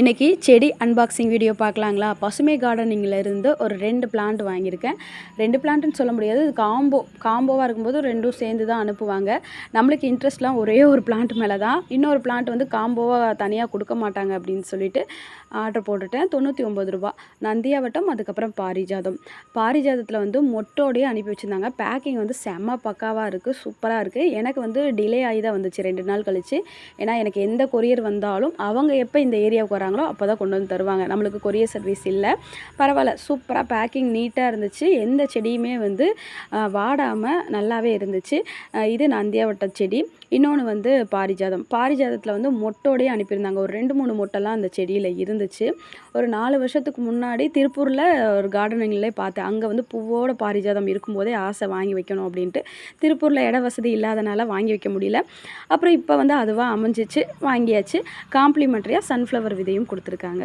இன்றைக்கி செடி unboxing video பார்க்கலாங்களா? பசுமை கார்டனிங்கிலேருந்து ஒரு ரெண்டு பிளான்ட் வாங்கியிருக்கேன். ரெண்டு பிளான்ட்னு சொல்ல முடியாது. இது காம்போ காம்போவாக இருக்கும்போது ரெண்டும் சேர்ந்து தான் அனுப்புவாங்க. நம்மளுக்கு இன்ட்ரெஸ்ட்லாம் ஒரே ஒரு பிளான்ட் மேலே தான் இன்னொரு பிளான்ட் வந்து காம்போவாக தனியாக கொடுக்க மாட்டாங்க அப்படின்னு சொல்லிட்டு ஆர்டர் போட்டுட்டேன். தொண்ணூற்றி ஒம்பது ரூபா. நந்தியாவட்டம் அதுக்கப்புறம் பாரிஜாதம். பாரிஜாதத்தில் வந்து மொட்டோடையே அனுப்பி வச்சுருந்தாங்க. பேக்கிங் வந்து செம்ம பக்காவாக இருக்குது சூப்பராக இருக்குது எனக்கு வந்து டிலே ஆகி தான் வந்துச்சு ரெண்டு நாள் கழிச்சு. ஏன்னா எனக்கு எந்த கொரியர் வந்தாலும் அவங்க எப்போ இந்த ஏரியாவுக்கு வராங்களோ அப்போ தான் கொண்டு வந்து தருவாங்க. நம்மளுக்கு கொரியர் சர்வீஸ் இல்லை. பரவாயில்ல சூப்பராக பேக்கிங் நீட்டாக இருந்துச்சு. எந்த செடியுமே வந்து வாடாமல் நல்லாவே இருந்துச்சு. இது நந்தியாவட்ட செடி. இன்னொன்று வந்து பாரிஜாதம். பாரிஜாதத்தில் வந்து மொட்டோடையே அனுப்பியிருந்தாங்க. ஒரு ரெண்டு மூணு மொட்டெல்லாம் அந்த செடியில் இருந்துச்சு. ஒரு நாலு வருஷத்துக்கு முன்னாடி திருப்பூரில் ஒரு கார்டனிங்லே பார்த்தேன். அங்கே வந்து பூவோட பாரிஜாதம் இருக்கும்போதே ஆசை வாங்கி வைக்கணும் அப்படின்ட்டு. திருப்பூரில் இட வசதி இல்லாதனால வாங்கி வைக்க முடியல. அப்புறம் இப்போ வந்து அதுவாக அமைஞ்சிச்சு வாங்கியாச்சு. காம்ப்ளிமெண்ட்ரியாக சன்ஃப்ளவர் விதையும் கொடுத்துருக்காங்க.